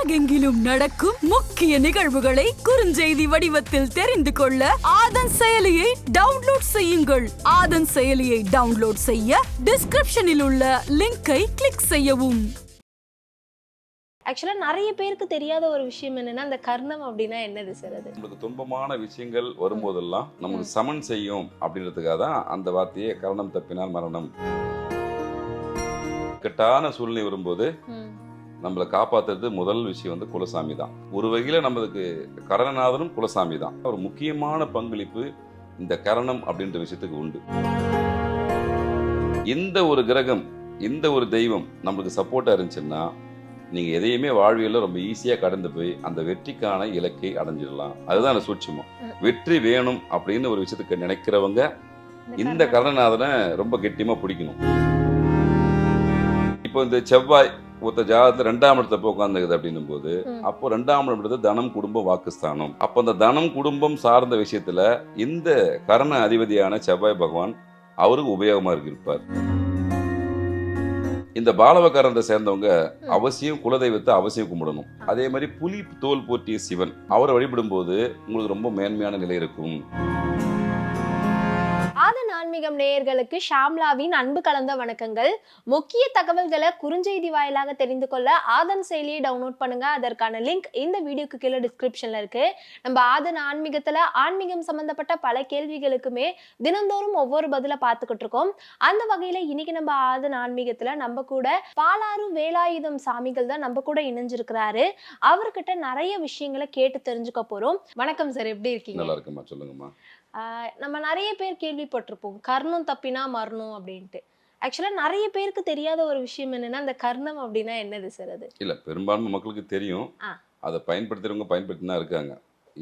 உலகெங்கிலும் நடக்கும் முக்கிய நிகழ்வுகளை குறுஞ்செய்தி வடிவத்தில் தெரிந்து கொள்ள ஆதன் செயலியை டவுன்லோட் செய்யுங்கள். ஆதன் செயலியை டவுன்லோட் செய்ய டிஸ்கிரிப்ஷனில் உள்ள லிங்கை கிளிக் செய்யவும். ஆக்சுவலாக நிறைய பேருக்கு தெரியாத ஒரு விஷயம் என்னன்னா அந்த கர்ணம் அப்படின்னா என்னது சார் அது? நம்மளுக்கு துன்பமான விஷயங்கள் வரும்போதெல்லாம் நமக்கு சமன் செய்யும் அப்படின்றதுக்காக தான் அந்த வார்த்தையே கரணம் தப்பினால் மரணம். இக்கட்டான சூழ்நிலை வரும்போது நம்மளை காப்பாத்துறது முதல் விஷயம் வந்து குலசாமி தான். ஒரு வகையில நம்மளுக்கு கரணநாதனும் குலசாமி தான். ஒரு முக்கியமான பங்களிப்பு இந்த கரணம் அப்படின்ற விஷயத்துக்கு உண்டு. இந்த ஒரு கிரகம் இந்த ஒரு தெய்வம் நம்மளுக்கு சப்போர்ட்டா இருந்துச்சுன்னா நீங்க எதையுமே வாழ்வியல்ல ரொம்ப ஈஸியா கடந்து போய் அந்த வெற்றிக்கான இலக்கை அடைஞ்சிடலாம். அதுதான் அந்த சூட்சுமம். வெற்றி வேணும் அப்படின்னு ஒரு விஷயத்துக்கு நினைக்கிறவங்க இந்த. கரணநாதனை ரொம்ப கெட்டியமா பிடிக்கணும். இப்போ இந்த செவ்வாய் ஒருத்த ஜாதகத்துல ரெண்டாம் இடத்துல போய் உட்காந்துக்குது அப்படின்னும் போது. அப்போ ரெண்டாம் இடம்ன்றது தனம் குடும்பம் வாக்குஸ்தானம் அப்போ அந்த தனம் குடும்பம் சார்ந்த விஷயத்துல இந்த கரண அதிபதியான செவ்வாய் பகவான் அவருக்கு உபயோகமா இருக்கு இருப்பார் இந்த பாலவகாரத்தை சேர்ந்தவங்க. அவசியம் குலதெய்வத்தை அவசியம் கும்பிடணும் அதே மாதிரி புலி தோல் போற்றிய சிவன் அவரை வழிபடும் போது உங்களுக்கு ரொம்ப மேன்மையான நிலை இருக்கும் ஆதன் நான்மீகம் நேயர்களுக்கு ஷாம்லாவின் அன்பு கலந்த வணக்கங்கள். முக்கிய தகவல்களை குறுஞ்செய்தி வாயிலாக தெரிந்து கொள்ள ஆதன் செயலியை டவுன்லோட் பண்ணுங்க. அதற்கான லிங்க் இந்த வீடியோக்கு கீழே டிஸ்கிரிப்ஷன்ல இருக்கு. நம்ம ஆதன் ஆன்மீகத்துல ஆன்மீகம் சம்பந்தப்பட்ட பல கேள்விகளுக்குமே தினந்தோறும் ஒவ்வொரு பதில பார்த்துக்கிட்டு இருக்கோம். அந்த வகையில இன்னைக்கு நம்ம ஆதன் ஆன்மீகத்துல நம்ம கூட பாலாறு வேலாயுதம் சாமிகள் தான் நம்ம கூட இணைஞ்சிருக்கிறாரு. அவர்கிட்ட நிறைய விஷயங்களை கேட்டு தெரிஞ்சுக்க போறோம். வணக்கம் சார் எப்படி இருக்கீங்க? நல்லா இருக்குமா சொல்லுங்கம்மா. நம்ம நிறைய பேர் கேள்விப்பட்டிருப்போம் கர்ணம் தப்பினா மரணம் அப்படின்ட்டு. ஆக்சுவலா நிறைய பேருக்கு தெரியாத ஒரு விஷயம் என்னன்னா அந்த கர்ணம் அப்படின்னா என்னது சார் அது? இல்ல பெரும்பான்மை மக்களுக்கு தெரியும். அதை பயன்படுத்துறவங்க பயன்படுத்தி தான் இருக்காங்க.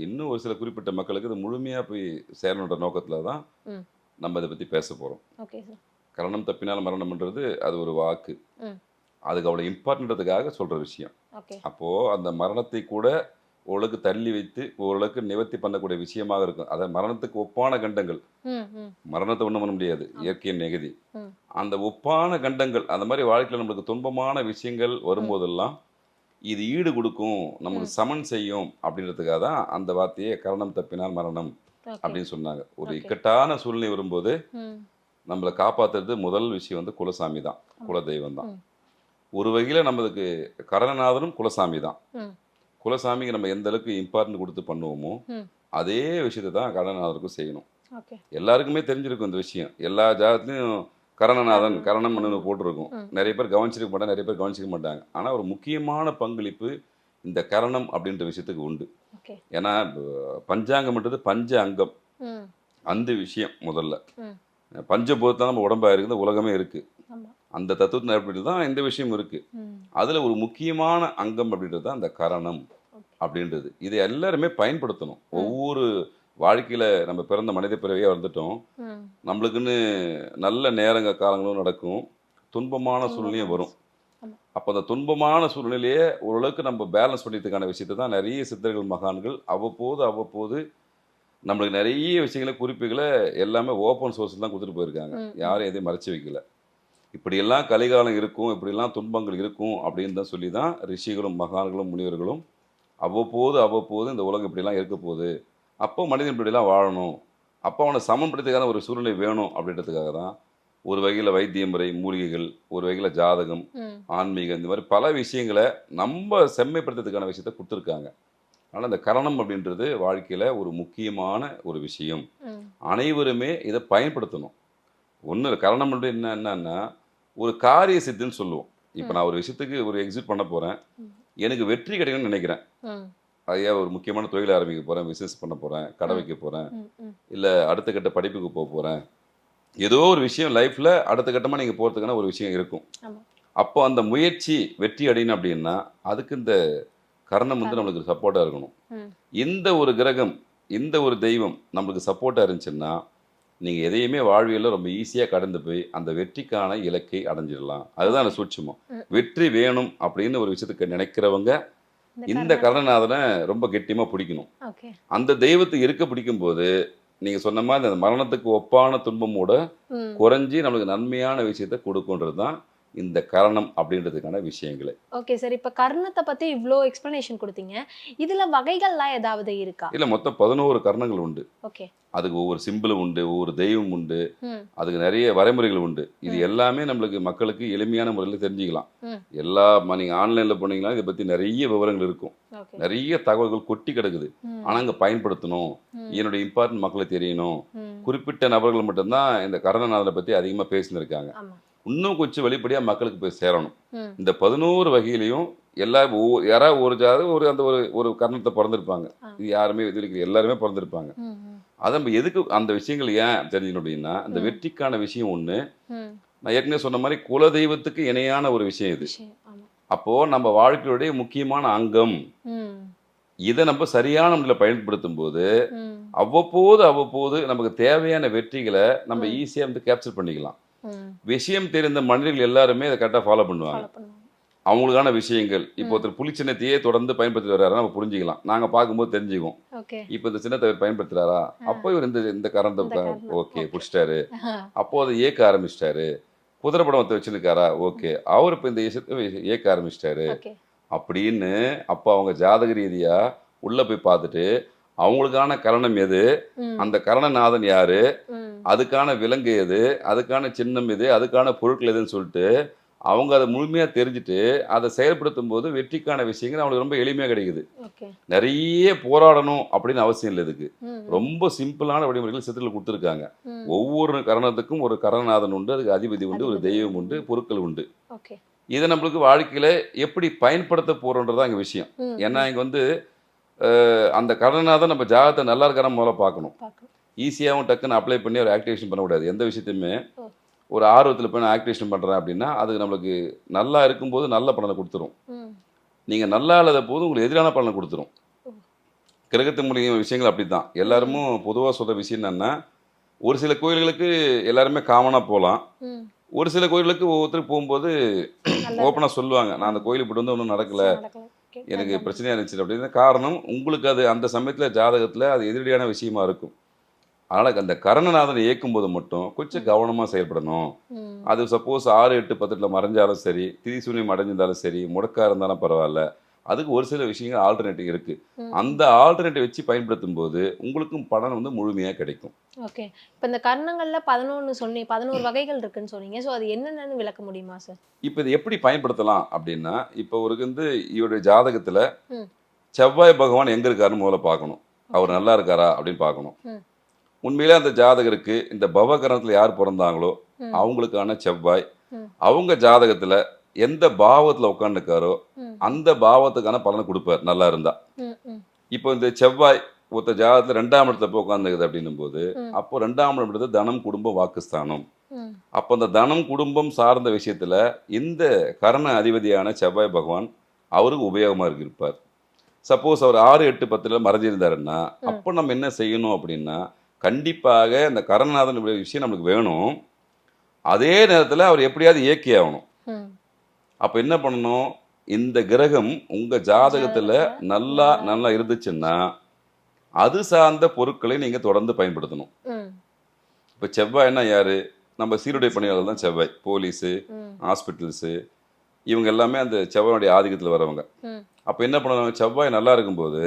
இன்னும் ஒரு சில குறிப்பிட்ட மக்களுக்கு இது முழுமையா போய் சேரணுன்ற நோக்கத்துல தான். நம்ம இதை பத்தி பேச போறோம். ஓகே சார் கரணம் தப்பினால் மரணம்ன்றது அது ஒரு வாக்கு. அதுக்கு அவ்வளோ இம்பார்ட்டன்றதுக்காக சொல்ற விஷயம். ஓகே அப்போ அந்த மரணத்தை கூட ஓரளவுக்கு தள்ளி வைத்து ஓரளவுக்கு நிவர்த்தி பண்ணக்கூடிய விஷயமாக இருக்கும். அதாவது மரணத்துக்கு ஒப்பான கண்டங்கள். மரணத்தை ஒன்றும் பண்ண முடியாது. இயற்கையின் நெகதி. அந்த ஒப்பான கண்டங்கள் அந்த மாதிரி வாழ்க்கையில் நம்மளுக்கு துன்பமான விஷயங்கள் வரும்போதெல்லாம் இது ஈடு கொடுக்கும் நமக்கு சமன் செய்யும் அப்படின்றதுக்காக தான் அந்த வார்த்தையே கரணம் தப்பினால் மரணம் அப்படின்னு சொன்னாங்க. ஒரு. இக்கட்டான சூழ்நிலை வரும்போது நம்மளை காப்பாத்துறது முதல் விஷயம் வந்து குலசாமி தான் குலதெய்வம் தான். ஒரு வகையில நம்மளுக்கு கரணநாதனும் குலசாமி தான். குலசாமிக்கு நம்ம எந்த அளவுக்கு இம்பார்ட்டன்ட் கொடுத்து பண்ணுவோமோ. அதே விஷயத்தை தான் கரணநாதருக்கும் செய்யணும். எல்லாருக்குமே தெரிஞ்சிருக்கும் இந்த விஷயம். எல்லா ஜாதத்துலையும் கரணநாதன் கரணம் ஒன்று போட்டிருக்கும். நிறைய பேர் கவனிச்சிருக்க மாட்டாங்க நிறைய பேர் கவனிச்சிக்க மாட்டாங்க. ஆனால் ஒரு முக்கியமான பங்களிப்பு இந்த கரணம் அப்படின்ற விஷயத்துக்கு உண்டு. ஏன்னா பஞ்சாங்கம்ன்றது பஞ்ச அங்கம். அந்த விஷயம் முதல்ல. பஞ்சபூதத்தான் நம்ம உடம்பா இருக்குது உலகமே இருக்கு. அந்த தத்துவத்தின் அடிப்படையில் தான் இந்த விஷயம் இருக்கு. அதுல ஒரு முக்கியமான அங்கம் அப்படின்றது தான் அந்த கரணம். அப்படின்றது. இதை எல்லாருமே பயன்படுத்தணும். ஒவ்வொரு வாழ்க்கையில நம்ம பிறந்த மனித பிறவியா வந்துட்டோம் நம்மளுக்குன்னு நல்ல நேரங்க காலங்களும் நடக்கும். துன்பமான சூழ்நிலையும் வரும். அப்போ அந்த துன்பமான சூழ்நிலையை ஓரளவுக்கு நம்ம பேலன்ஸ் பண்ணிக்கிறதுக்கான விஷயத்தை தான் நிறைய சித்தர்கள் மகான்கள் அவ்வப்போது அவ்வப்போது நம்மளுக்கு நிறைய விஷயங்களை குறிப்புகளை எல்லாமே ஓப்பன் சோர்ஸ் தான் கொடுத்துட்டு போயிருக்காங்க. யாரும் எதையும் மறைச்சு வைக்கல. இப்படியெல்லாம் கலிகாலம் இருக்கும் இப்படியெல்லாம் துன்பங்கள் இருக்கும் அப்படின்னு தான் சொல்லி தான் ரிஷிகளும் மகான்களும் முனிவர்களும் அவ்வப்போது அவ்வப்போது இந்த உலகம் இப்படிலாம் இருக்க போகுது. அப்போ மனிதன் இப்படிலாம் வாழணும். அப்போ அவனை சமன்படுத்துக்கான ஒரு சூழ்நிலை வேணும் அப்படின்றதுக்காக தான் ஒரு வகையில் வைத்திய முறை மூலிகைகள் ஒரு வகையில் ஜாதகம் ஆன்மீகம் இந்த மாதிரி பல விஷயங்களை நம்ம செம்மைப்படுத்துறதுக்கான விஷயத்தை கொடுத்துருக்காங்க. அதனால் இந்த கரணம் அப்படின்றது வாழ்க்கையில் ஒரு முக்கியமான ஒரு விஷயம். அனைவருமே இதை பயன்படுத்தணும். ஒன்று கரணம் என்ன என்னன்னா ஒரு காரிய சித்தின்னு சொல்லுவோம். இப்போ நான் ஒரு விஷயத்துக்கு ஒரு எக்ஸிட் பண்ண போகிறேன். எனக்கு வெற்றி கிடைக்கணும்னு நினைக்கிறேன். ஐயா ஒரு முக்கியமான தொழில் ஆரம்பிக்க போகிறேன் பிஸ்னஸ் பண்ண போகிறேன் கடை வைக்க போகிறேன் இல்லை அடுத்த கட்ட படிப்புக்கு போக போகிறேன் ஏதோ ஒரு விஷயம் லைஃப்பில் அடுத்த கட்டமாக நீங்கள் போகிறதுக்கான ஒரு விஷயம் இருக்கும். அப்போ அந்த முயற்சி வெற்றி அடையணும் அப்படின்னா அதுக்கு இந்த கரணம் வந்து நம்மளுக்கு சப்போர்ட்டாக இருக்கணும். இந்த ஒரு கிரகம் இந்த ஒரு தெய்வம் நம்மளுக்கு சப்போர்ட்டாக இருந்துச்சுன்னா நீங்கள் எதையுமே வாழ்வியல்ல ரொம்ப ஈஸியாக கடந்து போய் அந்த வெற்றிக்கான இலக்கை அடைஞ்சிடலாம். அதுதான் அந்த சூட்சுமம். வெற்றி வேணும் அப்படின்னு ஒரு விஷயத்துக்கு நினைக்கிறவங்க இந்த. கரணநாதனை ரொம்ப கெட்டியமாக பிடிக்கணும். அந்த தெய்வத்தை இருக்க பிடிக்கும்போது நீங்க சொன்ன மாதிரி அந்த மரணத்துக்கு ஒப்பான துன்பமோட குறைஞ்சி நம்மளுக்கு நன்மையான விஷயத்தை கொடுக்குன்றது தான் இந்த கரணம் அப்படின்றதுக்கான விஷயங்களே. ஓகே சார் இப்ப கர்ணத்தை பத்தி இவ்ளோ எக்ஸ்பிளனேஷன் கொடுத்தீங்க. இதுல வகைகள்லாம் ஏதாவது இருக்கா? இல்லை மொத்தம் பதினோரு கரணங்கள் உண்டு. ஓகே அதுக்கு ஒவ்வொரு சிம்பிளும் உண்டு ஒவ்வொரு தெய்வம் உண்டு. அதுக்கு நிறைய வரைமுறைகள் உண்டு. இது எல்லாமே நம்மளுக்கு மக்களுக்கு எளிமையான முறையில் தெரிஞ்சுக்கலாம். எல்லா நீங்கள் ஆன்லைனில் போனீங்கன்னா இதை பற்றி நிறைய விவரங்கள் இருக்கும். நிறைய தகவல்கள் கொட்டி கிடக்குது. ம். ஆனால் அங்கே பயன்படுத்தணும். ம். இதனுடைய இம்பார்ட்டன்ட் மக்களுக்கு தெரியணும். குறிப்பிட்ட நபர்கள் மட்டும்தான் இந்த கரணநாதனை பற்றி அதிகமாக பேசினிருக்காங்க இன்னும் கொஞ்சம் வெளிப்படையாக மக்களுக்கு போய் சேரணும். இந்த பதினோரு வகையிலையும் எல்லா யாராவது ஒரு ஜாதி ஒரு அந்த ஒரு ஒரு கர்ணத்தை பிறந்திருப்பாங்க. இது யாருமே இது வரைக்கும் எல்லாருமே பிறந்திருப்பாங்க. அதை நம்ம எதுக்கு அந்த விஷயங்கள் ஏன் தெரிஞ்சுக்கணும் அப்படின்னா இந்த ம். வெற்றிக்கான விஷயம் ஒன்று நான் ஏற்கனவே சொன்ன மாதிரி குலதெய்வத்துக்கு இணையான ஒரு விஷயம் இது. அப்போ நம்ம வாழ்க்கையுடைய முக்கியமான அங்கம். இதை நம்ம சரியான முறையில் பயன்படுத்தும் போது அவ்வப்போது அவ்வப்போது நமக்கு தேவையான வெற்றிகளை நம்ம. ஈஸியாக வந்து கேப்சர் பண்ணிக்கலாம். விஷயம் தெரிந்த மனிதர்கள் எல்லாருமே அதை கரெக்டாக ஃபாலோ பண்ணுவாங்க. அவங்களுக்கான விஷயங்கள். இப்போ. ஒருத்தர் புலி சின்னத்தையே தொடர்ந்து பயன்படுத்தி வர்றாரு நம்ம புரிஞ்சுக்கலாம். நாங்கள் பார்க்கும்போது தெரிஞ்சுக்குவோம். இப்போ இந்த சின்னத்தை பயன்படுத்துறாரா? அப்போ இவர் இந்த இந்த கரணம், ஓகே. பிடிச்சிட்டாரு. அப்போ அதை ஏக்க ஆரம்பிச்சிட்டாரு. குதிரை படம் ஒருத்தர் வச்சிருக்காரா? ஓகே. அவர் இப்போ இந்த ஏக்க ஆரம்பிச்சிட்டாரு. அப்படின்னு அப்போ அவங்க ஜாதக ரீதியா உள்ள போய் பார்த்துட்டு அவங்களுக்கான கரணம் எது? அந்த கரணநாதன் யாரு? அதுக்கான விலங்கு எது அதுக்கான சின்னம் எது அதுக்கான பொருட்கள் எதுன்னு சொல்லிட்டு அவங்க அதை முழுமையா தெரிஞ்சுட்டு அதை செயல்படுத்தும் போது வெற்றிக்கான விஷயங்கள் அவங்களுக்கு ரொம்ப எளிமையா கிடைக்குது. நிறைய போராடணும் அப்படின்னு அவசியம் இல்லை இதுக்கு. ரொம்ப சிம்பிளான வழிமுறைகள் சித்திரத்தில் கொடுத்துருக்காங்க. ஒவ்வொரு கரணத்துக்கும் ஒரு கரணநாதன் உண்டு அதுக்கு அதிபதி உண்டு ஒரு. தெய்வம் உண்டு. பொருட்கள் உண்டு. இதை நம்மளுக்கு வாழ்க்கையில எப்படி பயன்படுத்த போறோன்றதான் இங்க விஷயம். ஏன்னா இங்க வந்து அந்த கரணநாதன் நம்ம ஜாதகத்தை நல்லா இருக்கிற முதல்ல பார்க்கணும். ஈஸியாகவும் டக்குன்னு அப்ளை பண்ணி ஒரு ஆக்டிவேஷன் பண்ணக்கூடாது எந்த விஷயத்தையுமே. ஒரு ஆர்வத்தில் போய் நான் ஆக்டிவேஷன் பண்ணுறேன் அப்படின்னா அது நம்மளுக்கு நல்லா இருக்கும்போது நல்ல பலனை கொடுத்துரும் நீங்கள் நல்லா இல்லாத போது உங்களுக்கு எதிரான பலனை கொடுத்துரும். கிரகத்து மூலிகை விஷயங்கள் அப்படி தான் எல்லாருமும் பொதுவாக சொல்கிற விஷயம் என்னன்னா ஒரு சில கோயில்களுக்கு எல்லாருமே காமனாக போகலாம் ஒரு சில கோயிலுக்கு ஒவ்வொருத்தருக்கு போகும்போது. ஓப்பனாக சொல்லுவாங்க நான் அந்த கோயிலுக்கு போயிட்டு வந்து ஒன்றும் நடக்கல. எனக்கு. பிரச்சனையாக இருந்துச்சு அப்படின்னு காரணம் உங்களுக்கு அது அந்த சமயத்தில் ஜாதகத்தில் அது எதிரடியான விஷயமா இருக்கும் அதனால் அந்த கரணநாதனை இயக்கும்போது மட்டும் கொஞ்சம் கவனமாக செயல்படணும். அது சப்போஸ் ஆறு எட்டு பத்துட்டில் மறைஞ்சாலும் சரி திரிசூன்யம் அடைஞ்சிருந்தாலும் சரி முடக்கா இருந்தாலும் பரவாயில்ல. அதுக்கு ஒரு சில விஷயங்கள் ஆல்டர்னேட்டிவ் இருக்கு. அந்த ஆல்டர்னேட்டிவ் வச்சு பயன்படுத்தும் போது உங்களுக்கும் பலன் வந்து முழுமையாக கிடைக்கும். ஓகே. இப்போ இந்த கர்ணங்கள்ல பதினொன்னு சொன்னி பதினோரு வகைகள் இருக்குன்னு சொன்னீங்க. ஸோ அது என்னென்னு விளக்க முடியுமா சார் இப்போ இது எப்படி பயன்படுத்தலாம் அப்படின்னா இப்போ ஒரு வந்து இவருடைய ஜாதகத்தில். செவ்வாய் பகவான் எங்கே இருக்காருன்னு முதல்ல பார்க்கணும். அவர் நல்லா இருக்காரா அப்படின்னு பார்க்கணும். உண்மையிலே அந்த ஜாதகருக்கு இந்த பவகரணத்தில் யார் பிறந்தாங்களோ. அவங்களுக்கான செவ்வாய். அவங்க ஜாதகத்தில் எந்த பாவத்தில் உட்காந்துருக்காரோ அந்த பாவத்துக்கான பலனை கொடுப்பார் நல்லா இருந்தா இப்போ இந்த செவ்வாய் ஒருத்த ஜாதகத்தில் ரெண்டாம் இடத்துல போய் உட்காந்துக்குது அப்படின்னும் போது. அப்போ ரெண்டாம் இடத்துல தனம் குடும்பம் வாக்குஸ்தானம் அப்போ அந்த தனம் குடும்பம் சார்ந்த விஷயத்துல இந்த கரண அதிபதியான செவ்வாய் பகவான் அவருக்கு உபயோகமா இருக்கு இருப்பார் சப்போஸ் அவர் ஆறு எட்டு பத்துல மறைஞ்சிருந்தாருன்னா. அப்போ நம்ம என்ன செய்யணும் அப்படின்னா கண்டிப்பாக இந்த கரணநாதன் விஷயம் நம்மளுக்கு வேணும். அதே நேரத்துல அவர் எப்படியாவது இயக்கி ஆகணும். அப்ப என்ன பண்ணணும்? இந்த கிரகம் உங்க ஜாதகத்துல நல்லா நல்லா இருந்துச்சுன்னா அது சார்ந்த பொருட்களை நீங்க தொடர்ந்து பயன்படுத்தணும். இப்ப செவ்வாய்னா யாரு? நம்ம சீருடை பணியாளர் தான் செவ்வாய். போலீஸு ஹாஸ்பிட்டல்ஸு இவங்க எல்லாமே அந்த செவ்வாயுடைய ஆதிக்கத்தில் வரவங்க. அப்போ என்ன பண்ணணும்? செவ்வாய் நல்லா இருக்கும்போது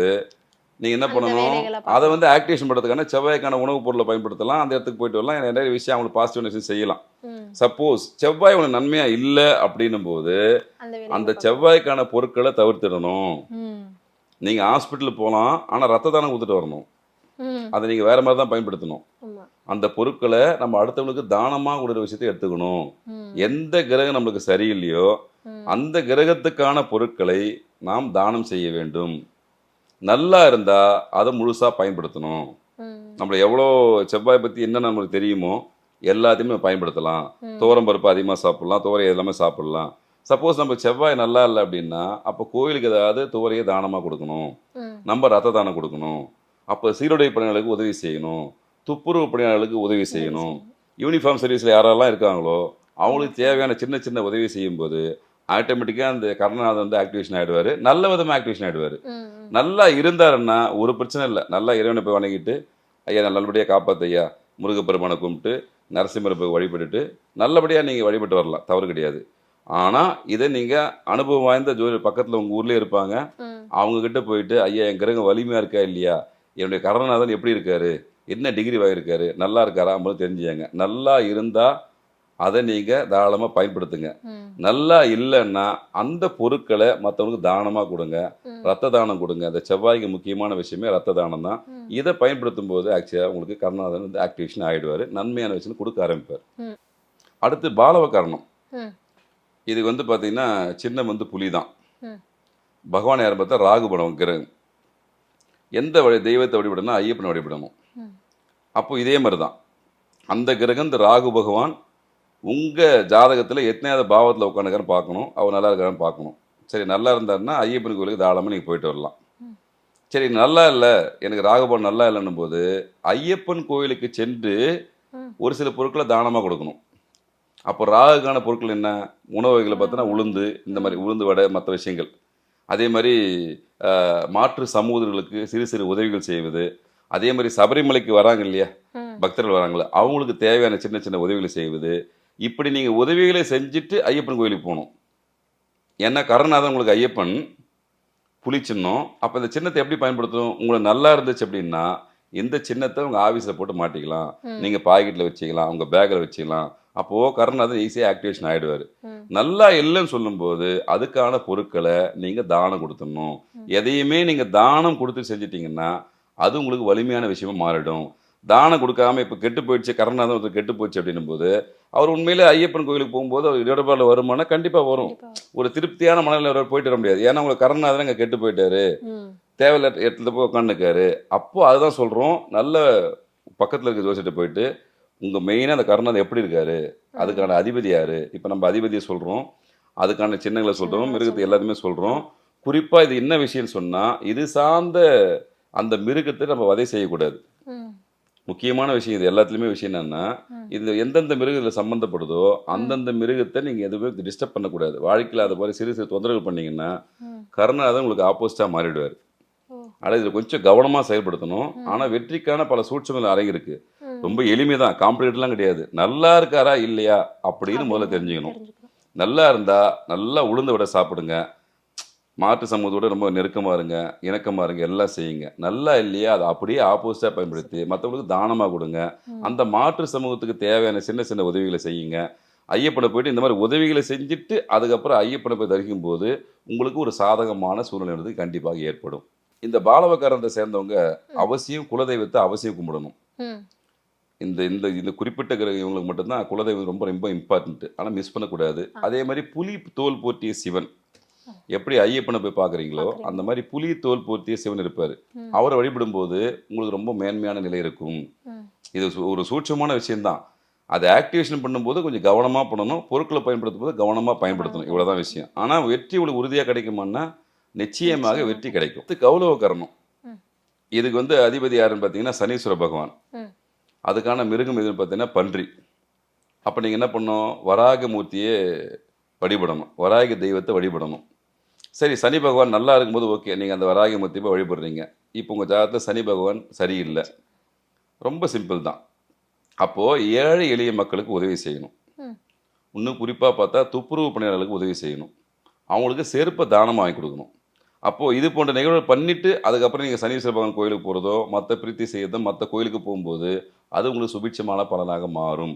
நீங்கள் என்ன பண்ணணும்? அதை. வந்து ஆக்டிவேஷன் பண்ணுறதுக்கான செவ்வாய்க்கான உணவுப் பொருளை பயன்படுத்தலாம். அந்த இடத்துக்கு போயிட்டு வரலாம். நிறைய விஷயம் அவங்களுக்கு பாசிட்டிவ் விஷயம் செய்யலாம். சப்போஸ் செவ்வாய் உனக்கு நன்மையா இல்லை அப்படின்னும் போது அந்த. செவ்வாய்க்கான பொருட்களை தவிர்த்திடணும். நீங்கள் ஹாஸ்பிட்டலுக்கு போகலாம். ஆனால் ரத்த தானம் கொடுத்துட்டு வரணும். அதை நீங்கள் வேற மாதிரி தான் பயன்படுத்தணும். அந்த பொருட்களை நம்ம அடுத்தவங்களுக்கு தானமாக கொடுக்குற விஷயத்தை எடுத்துக்கணும். எந்த கிரகம் நம்மளுக்கு சரியில்லையோ அந்த கிரகத்துக்கான பொருட்களை நாம் தானம் செய்ய வேண்டும். நல்லா இருந்தா அதை முழுசா பயன்படுத்தணும். நம்மள எவ்வளோ செவ்வாய் பத்தி என்ன நம்மளுக்கு தெரியுமோ எல்லாத்தையுமே நம்ம பயன்படுத்தலாம். ம். துவரம் பருப்பு அதிகமாக சாப்பிடலாம் துவரை எல்லாமே சாப்பிடலாம். சப்போஸ் நம்ம செவ்வாய் நல்லா இல்லை அப்படின்னா அப்போ கோயிலுக்கு ஏதாவது துவரையை தானமாக கொடுக்கணும். நம்ம ரத்த தானம் கொடுக்கணும். அப்போ சீருடை பணியாளர்களுக்கு உதவி செய்யணும். துப்புரவு பணியாளர்களுக்கு உதவி செய்யணும். யூனிஃபார்ம் சர்வீஸில் யாரெல்லாம் இருக்காங்களோ அவங்களுக்கு தேவையான சின்ன சின்ன உதவி செய்யும்போது ஆட்டோமேட்டிக்காக அந்த கருணாநாதன் வந்து ஆக்டிவேஷன் ஆகிடுவார் நல்ல விதமாக ஆக்டிவேஷன் ஆகிடுவார் நல்லா இருந்தாருன்னா ஒரு பிரச்சனை இல்லை. நல்லா இறைவனை போய் வணங்கிட்டு ஐயா நல்லபடியாக காப்பாத்து ஐயா. முருகப்பெருமானை கும்பிட்டு நரசிம்மரை போய் வழிபட்டுட்டு நல்லபடியாக நீங்கள் வழிபட்டு வரலாம். தவறு கிடையாது. ஆனால் இதை நீங்கள் அனுபவம் வாய்ந்த ஜோதிடர் பக்கத்தில் உங்கள் ஊர்லேயே இருப்பாங்க. ம். அவங்க கிட்ட போயிட்டு ஐயா என் கிரகம் வலிமையாக இருக்கா இல்லையா? என்னுடைய கரணநாதன் எப்படி இருக்காரு? என்ன டிகிரி வாங்கியிருக்காரு நல்லா இருக்காரா? அப்படின்னு தெரிஞ்சுங்க நல்லா இருந்தால் அதை நீங்கள் தாராளமாக பயன்படுத்துங்க. நல்லா இல்லைன்னா அந்த பொருட்களை மற்றவங்களுக்கு தானமாக கொடுங்க. ரத்த தானம் கொடுங்க அந்த செவ்வாய்க்கு முக்கியமான விஷயமே ரத்த தானம் தான். இதை பயன்படுத்தும் போது ஆக்சுவலாக உங்களுக்கு கருணாதன் வந்து ஆக்டிவேஷன் ஆகிடுவார் நன்மையான விஷயம் கொடுக்க ஆரம்பிப்பார். அடுத்து பாலவ காரணம். இது வந்து பார்த்தீங்கன்னா சின்னம் வந்து புலி தான். பகவான் யார் பார்த்தா ராகுபடம் கிரகம் எந்த வழி தெய்வத்தை வழிபடணும் ஐயப்பனை வழிபடணும். அப்போ இதே மாதிரி தான் அந்த கிரகம் இந்த ராகு பகவான் உங்கள் ஜாதகத்தில் எத்தனையாவது பாவத்தில் உட்காந்துக்கான்னு பார்க்கணும். அவர் நல்லா இருக்காருன்னு பார்க்கணும். சரி நல்லா இருந்தாருன்னா ஐயப்பன் கோயிலுக்கு தாராளமாக நீங்கள் போயிட்டு வரலாம். சரி நல்லா இல்லை எனக்கு ராகுபவன் நல்லா இல்லைன்னும் போது ஐயப்பன் கோயிலுக்கு சென்று. ஒரு சில பொருட்களை தானமாக கொடுக்கணும். அப்போ ராகுக்கான பொருட்கள் என்ன? உணவு வகைகளை பார்த்தோன்னா உளுந்து இந்த மாதிரி உளுந்து வடை மற்ற விஷயங்கள். அதே மாதிரி மாற்று சமூகங்களுக்கு சிறு சிறு உதவிகள் செய்வது. அதே மாதிரி சபரிமலைக்கு வராங்க இல்லையா. பக்தர்கள் வராங்களே அவங்களுக்கு தேவையான சின்ன சின்ன உதவிகளை செய்வது. இப்படி நீங்கள் உதவிகளை செஞ்சுட்டு ஐயப்பன் கோயிலுக்கு போகணும். ஏன்னா கருணாதன் உங்களுக்கு ஐயப்பன் புலி சின்னம். அப்போ இந்த சின்னத்தை எப்படி பயன்படுத்தணும்? உங்களுக்கு நல்லா இருந்துச்சு அப்படின்னா இந்த சின்னத்தை உங்கள் ஆஃபீஸில் போட்டு மாட்டிக்கலாம். நீங்கள் பாக்கெட்டில் வச்சுக்கலாம் உங்கள் பேக்கில் வச்சுக்கலாம். அப்போது கருணாதன் ஈஸியாக ஆக்டிவேஷன் ஆகிடுவார். நல்லா இல்லைன்னு சொல்லும்போது அதுக்கான பொருட்களை நீங்கள் தானம் கொடுத்துடணும். எதையுமே நீங்கள் தானம் கொடுத்து செஞ்சிட்டீங்கன்னா அது உங்களுக்கு வலிமையான விஷயமா மாறிடும். தானம் கொடுக்காம இப்போ கெட்டு போயிடுச்சு கருணாதன் ஒருத்தர் கெட்டு போச்சு அப்படின்னும் போது அவர் உண்மையிலே ஐயப்பன் கோயிலுக்கு போகும்போது அவர் இடர்பாடில் வருமானா கண்டிப்பாக வரும். ஒரு திருப்தியான மனநிலை அவர் போயிட்டு வர முடியாது. ஏன்னா உங்களுக்கு கருணாதன் அங்கே கெட்டு போயிட்டாரு. ம். தேவையில்ல இடத்துல போய் உட்காந்துக்காரு அப்போ அதுதான் சொல்கிறோம் நல்ல பக்கத்தில் இருக்க ஜோசிட்டு போயிட்டு உங்கள் மெயினாக அந்த கருணாதன் எப்படி இருக்காரு? அதுக்கான அதிபதி யாரு? இப்போ நம்ம அதிபதியை சொல்கிறோம் அதுக்கான சின்னங்களை சொல்கிறோம் மிருகத்தை எல்லாத்தையுமே சொல்கிறோம் குறிப்பாக இது என்ன விஷயம்னு சொன்னால் இது சார்ந்த அந்த மிருகத்தை நம்ம வதை செய்யக்கூடாது. முக்கியமான விஷயம் இது எல்லாத்துலேயுமே விஷயம் என்னன்னா ம். இந்த எந்தெந்த மிருகத்தில் சம்மந்தப்படுதோ அந்தந்த மிருகத்தை நீங்கள் எதுவுமே டிஸ்டர்ப் பண்ணக்கூடாது. வாழ்க்கையில் அது மாதிரி சிறு சிறு தொந்தரவு பண்ணீங்கன்னா. கருணாதன் உங்களுக்கு ஆப்போசிட்டாக மாறிடுவார். ஆனால் இதில் கொஞ்சம் கவனமாக செயல்படுத்தணும். ஆனால் வெற்றிக்கான பல சூட்சங்கள் அடங்கியிருக்கு. ம். ரொம்ப எளிமை தான் காம்ப்ளிகேட்லாம் கிடையாது. நல்லா இருக்காரா இல்லையா? அப்படின்னு முதல்ல தெரிஞ்சுக்கணும். நல்லா இருந்தா நல்லா உளுந்து விட சாப்பிடுங்க. மாட்டு சமூகத்தோட ரொம்ப நெருக்கமாக இருங்க இணக்கமாக இருங்க எல்லாம் செய்யுங்க. நல்லா இல்லையா? அதை அப்படியே ஆப்போசிட்டாக பயன்படுத்தி மற்றவங்களுக்கு தானமாக கொடுங்க. அந்த மாற்று சமூகத்துக்கு தேவையான சின்ன சின்ன உதவிகளை செய்யுங்க. ஐயப்பனை போயிட்டு இந்த மாதிரி உதவிகளை செஞ்சுட்டு அதுக்கப்புறம் ஐயப்பனை போய் தரிக்கும் போது உங்களுக்கு ஒரு சாதகமான சூழ்நிலை கண்டிப்பாக ஏற்படும். இந்த பாலவக்காரத்தை சேர்ந்தவங்க அவசியம் குலதெய்வத்தை அவசியம் கும்பிடணும். இந்த இந்த இந்த குறிப்பிட்ட இவங்களுக்கு மட்டும்தான் குலதெய்வம் ரொம்ப ரொம்ப இம்பார்ட்டன்ட் ஆனால் மிஸ் பண்ணக்கூடாது. அதே மாதிரி புலி தோல் போர்த்திய சிவன். எப்படி ஐயப்பனை போய் பார்க்குறீங்களோ பார்க்கறீங்க. அந்த மாதிரி புலி தோல் போர்த்திய சிவன் இருப்பார். அவரை வழிபடும்போது உங்களுக்கு ரொம்ப மேன்மையான நிலை இருக்கும். இது ஒரு சூட்சமான விஷயம்தான். அதை ஆக்டிவேஷன் பண்ணும்போது கொஞ்சம் கவனமாக பண்ணணும். பொருட்களை பயன்படுத்தும் போது கவனமாக பயன்படுத்தணும் இவ்வளோதான் விஷயம். ஆனால் வெற்றி உங்களுக்கு உறுதியாக கிடைக்குமான்னா நிச்சயமாக வெற்றி கிடைக்கும். இது கௌரவ கரணம். இதுக்கு வந்து அதிபதி யாருன்னு பார்த்தீங்கன்னா சனீஸ்வர பகவான். அதுக்கான மிருகம் எதுன்னு பார்த்தீங்கன்னா பன்றி. அப்போ நீங்கள் என்ன பண்ணணும்? வராகமூர்த்தியை வழிபடணும். வராகி தெய்வத்தை வழிபடணும். சரி சனி பகவான் நல்லா இருக்கும்போது ஓகே. நீங்கள் அந்த வராகமூர்த்தியை போய் வழிபடுறீங்க. இப்போ உங்கள் ஜாதகத்தில் சனி பகவான் சரியில்லை. ரொம்ப சிம்பிள் தான். அப்போது ஏழை எளிய மக்களுக்கு உதவி செய்யணும். இன்னும் குறிப்பாக பார்த்தா துப்புரவு பணியாளர்களுக்கு உதவி செய்யணும். அவங்களுக்கு செருப்பை தானமாக வாங்கி கொடுக்கணும். அப்போது இது போன்ற நிகழ்வு பண்ணிவிட்டு அதுக்கப்புறம் நீங்கள் சனீஸ்வர பகவான் கோயிலுக்கு போகிறதோ மற்ற பிரீத்தி செய்யறதோ மற்ற கோயிலுக்கு போகும்போது அது உங்களுக்கு சுபிட்சமான பலனாக மாறும்.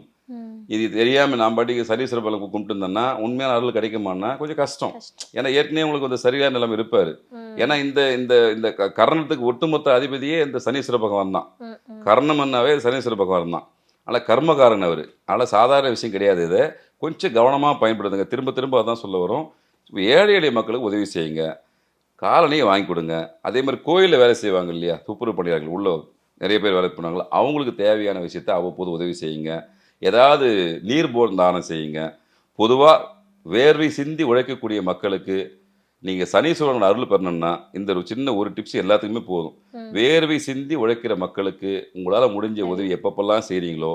இது தெரியாமல் நான் பாட்டிக்கு சனீஸ்வர பகவான் கும்பிட்டு இருந்தேன்னா உண்மையான அருள் கிடைக்குமான்னா கொஞ்சம் கஷ்டம். ஏன்னா ஏற்கனவே உங்களுக்கு வந்து சரியான நிலைமை இருப்பார். ஏன்னா இந்த இந்த இந்த கரணத்துக்கு ஒட்டுமொத்த அதிபதியே இந்த சனீஸ்வர பகவான் தான். ம். ம். கர்ணமன்னாவே சனீஸ்வர பகவான் தான். ஆனால் கர்மகாரன் அவர். ஆனால் சாதாரண விஷயம் கிடையாது இதை. கொஞ்சம் கவனமாக பயன்படுத்துங்க. திரும்ப திரும்ப அதான் சொல்ல வரும். ஏழை எளிய மக்களுக்கு உதவி செய்யுங்க. காலனியை வாங்கி கொடுங்க. அதே மாதிரி கோயிலில் வேலை செய்வாங்க இல்லையா? துப்புரவு பணியாளர்கள் உள்ள நிறைய பேர் வேலை பண்ணுவாங்களா அவங்களுக்கு தேவையான விஷயத்தை அவ்வப்போது உதவி செய்யுங்க. ஏதாவது நீர் போர் தானம் செய்யுங்க. பொதுவாக வேர்வை சிந்தி உழைக்கக்கூடிய மக்களுக்கு நீங்கள் சனீஸ்வரன் அருள் பெறணும்னா இந்த ஒரு சின்ன ஒரு டிப்ஸ் எல்லாத்துக்குமே போதும். வேர்வை சிந்தி உழைக்கிற மக்களுக்கு உங்களால் முடிஞ்ச உதவி எப்பப்பெல்லாம் செய்கிறீங்களோ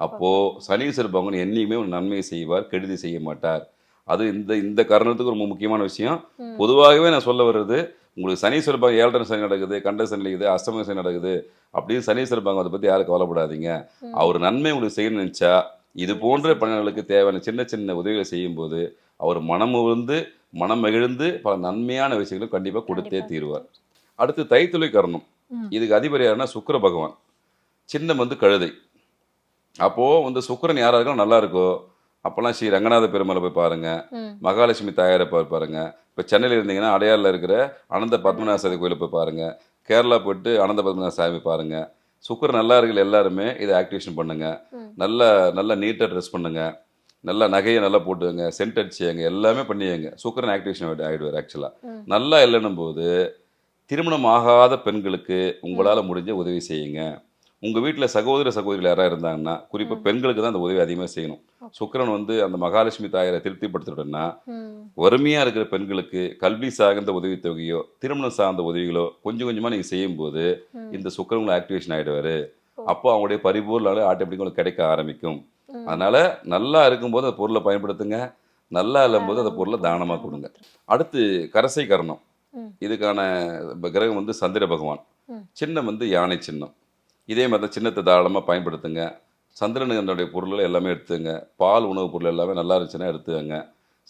அப்போது சனீஸ்வர பகவான் என்னைக்குமே ஒரு நன்மையை செய்வார் கெடுதி செய்ய மாட்டார். அது இந்த இந்த காரணத்துக்கு ரொம்ப முக்கியமான விஷயம். பொதுவாகவே நான் சொல்ல வர்றது உங்களுக்கு சனீஸ்வர பகவான் ஏழரை சனி நடக்குது கண்ட சனி நடக்குது அஷ்டம சனி நடக்குது அப்படின்னு சனீஸ்வர பகவான் அதை பற்றி யாரும் கவலைப்படாதீங்க. அவர் நன்மை உங்களுக்கு செய்யணும்னு நினச்சா இது போன்ற பணியாளர்களுக்கு தேவையான சின்ன சின்ன உதவிகளை செய்யும்போது அவர் மனம் வந்து மனம் மகிழ்ந்து பல நன்மையான விஷயங்களும் கண்டிப்பாக கொடுத்தே. தீருவார். அடுத்து தைத்துளை கரணம். இதுக்கு அதிபதி யாருன்னா சுக்கிர பகவான். சின்னம் வந்து கழுதை. அப்போது வந்து சுக்கிரன் யாராக இருக்கோ நல்லா இருக்கோ? அப்போல்லாம் ஸ்ரீ ரங்கநாத பெருமாளை போய் பாருங்க. ம். மகாலட்சுமி தாயாரை போய் பாருங்க. இப்போ சென்னையில் இருந்தீங்கன்னா அடையாறில் இருக்கிற அனந்த பத்மநாத சாமி கோயிலை போய் பாருங்க. கேரளா போயிட்டு அனந்த பத்மநாத சாமி பாருங்க. சுக்கர் நல்லா இருக்கிற எல்லாருமே. இதை ஆக்டிவேஷன் பண்ணுங்க. ம். நல்ல நல்ல நீட்டாக ட்ரெஸ் பண்ணுங்க. நல்ல நகையை நல்லா போட்டுங்க சென்ட் அடிச்சுங்க எல்லாமே பண்ணியங்க சுக்கரன் ஆக்டிவேஷன் ஆகிடுவார் ஆக்சுவலாக. நல்லா இல்லைன்னும் போது திருமணம் ஆகாத பெண்களுக்கு உங்களால் முடிஞ்ச உதவி செய்யுங்க. உங்கள் வீட்டில் சகோதர சகோதரிகள் யாராவது இருந்தாங்கன்னா குறிப்பாக பெண்களுக்கு தான் அந்த உதவி அதிகமாக செய்யணும். சுக்கிரன் வந்து அந்த மகாலட்சுமி தாயாரை திருப்திப்படுத்திட்டோம்னா. வறுமையாக இருக்கிற பெண்களுக்கு கல்வி சார்ந்த உதவித்தொகையோ திருமணம் சார்ந்த உதவிகளோ கொஞ்சம் கொஞ்சமாக நீங்கள் செய்யும்போது. இந்த சுக்கரங்களை ஆக்டிவேஷன் ஆகிடுவார் அப்போ அவங்களுடைய பரிபூர்ண ஆட்டோமேட்டிக் உங்களுக்கு கிடைக்க ஆரம்பிக்கும். அதனால நல்லா இருக்கும்போது அந்த பொருளை பயன்படுத்துங்க. நல்லா இல்லும்போது அந்த பொருளை தானமாக கொடுங்க. அடுத்து கரசை கரணம். இதுக்கான கிரகம் வந்து சந்திர பகவான். சின்னம் வந்து யானை சின்னம். இதே மாதிரி தான் சின்னத்தை தாராளமாக பயன்படுத்துங்க. சந்திரனுடைய பொருள்களை எல்லாமே எடுத்துங்க. பால் உணவுப் பொருள் எல்லாமே நல்லா இருந்துச்சுன்னா எடுத்துக்கங்க.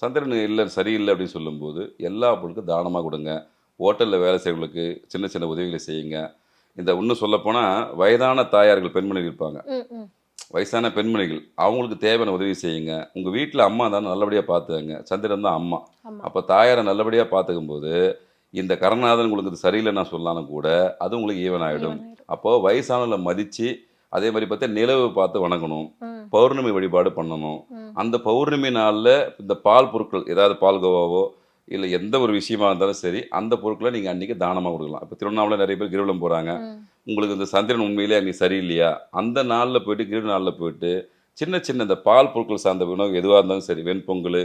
சந்திரன் இல்லை சரியில்லை அப்படின்னு சொல்லும்போது எல்லா பொருளுக்கும் தானமாக கொடுங்க. ஹோட்டலில் வேலை செய்கிறவங்களுக்கு சின்ன சின்ன உதவிகளை செய்யுங்க. இந்த இன்னும் சொல்லப்போனால் வயதான தாயார்கள் பெண்மணிகள் இருப்பாங்க. வயசான பெண்மணிகள் அவங்களுக்கு தேவையான உதவி செய்யுங்க. உங்கள் வீட்டில் அம்மா தான் நல்லபடியாக பார்த்துக்கங்க. சந்திரன் தான் அம்மா. அப்போ தாயாரை நல்லபடியாக பார்த்துக்கும் போது இந்த கரணநாதன் உங்களுக்கு இது சரியில்லை நான் சொல்லலாம்னு கூட அது உங்களுக்கு ஈவன் ஆகிடும். அப்போது வயசானவங்களை மதித்து அதே மாதிரி பார்த்தா நிலவு பார்த்து வணங்கணும். பௌர்ணமி வழிபாடு பண்ணணும். அந்த பௌர்ணமி நாளில் இந்த பால் பொருட்கள் ஏதாவது பால் கோவாவோ இல்லை எந்த ஒரு விஷயமா இருந்தாலும் சரி அந்த பொருட்களை நீங்கள் அன்றைக்கி தானமாக கொடுக்கலாம் இப்போ திருவண்ணாமலை நிறைய பேர் கிரிவலம் போகிறாங்க. உங்களுக்கு இந்த சந்திரன் உண்மையிலே அன்றைக்கி சரியில்லையா அந்த நாளில் போயிட்டு கிரிவல நாளில் போயிட்டு சின்ன சின்ன இந்த பால் பொருட்கள் சார்ந்த உணவு எதுவாக இருந்தாலும் சரி வெண்பொங்கல்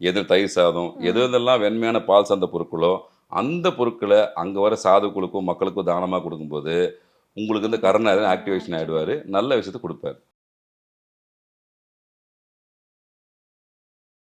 எது தயிர் சாதம் எது எதெல்லாம் வெண்மையான பால் சார்ந்த பொருட்களோ அந்த பொருட்களை அங்கே வர சாதுக்களுக்கும் மக்களுக்கும் தானமாக கொடுக்கும்போது உங்களுக்கு இந்த கருணாதன் ஆக்டிவேஷன் ஆகிடுவார் நல்ல விஷயத்தை கொடுப்பாரு.